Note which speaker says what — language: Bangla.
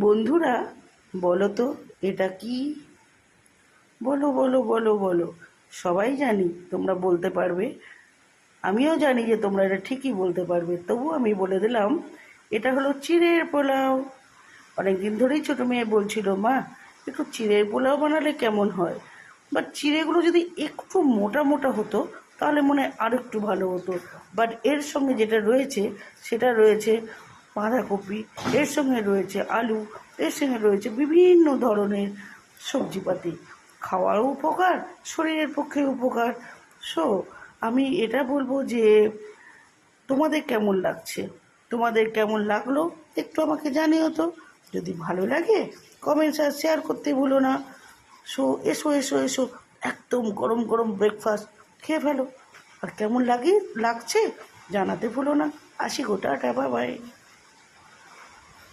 Speaker 1: বন্ধুরা, বলো তো, এটা কি? বলো বলো বলো বলো। সবাই জানি তোমরা বলতে পারবে। আমিও জানি যে তোমরা এটা ঠিকই বলতে পারবে। তবু আমি বলে দিলাম, এটা হলো চিড়ের পোলাও। অনেক দিন ধরেই ছোটো মেয়ে বলছিল, মা, একটু চিড়ের পোলাও বানালে কেমন হয়? বাট চিড়েগুলো যদি একটু মোটা মোটা হতো, তাহলে মনে হয় আর একটু ভালো হতো। বাট এর সঙ্গে যেটা রয়েছে, সেটা রয়েছে বাঁধাকপি, এর সঙ্গে রয়েছে আলু, এর সঙ্গে রয়েছে বিভিন্ন ধরনের সবজিপাতি। খাওয়ারও উপকার, শরীরের পক্ষে উপকার। সো আমি এটা বলব যে, তোমাদের কেমন লাগছে? তোমাদের কেমন লাগল? একটু আমাকে জানিও তো। যদি ভালো লাগে কমেন্টস আর শেয়ার করতে ভুলো না। সো এসো এসো এসো, একদম গরম গরম ব্রেকফাস্ট খেয়ে ফেলো। আর কেমন লাগে, লাগছে, জানাতে ভুলো না। আসি গোটা টাটা বাই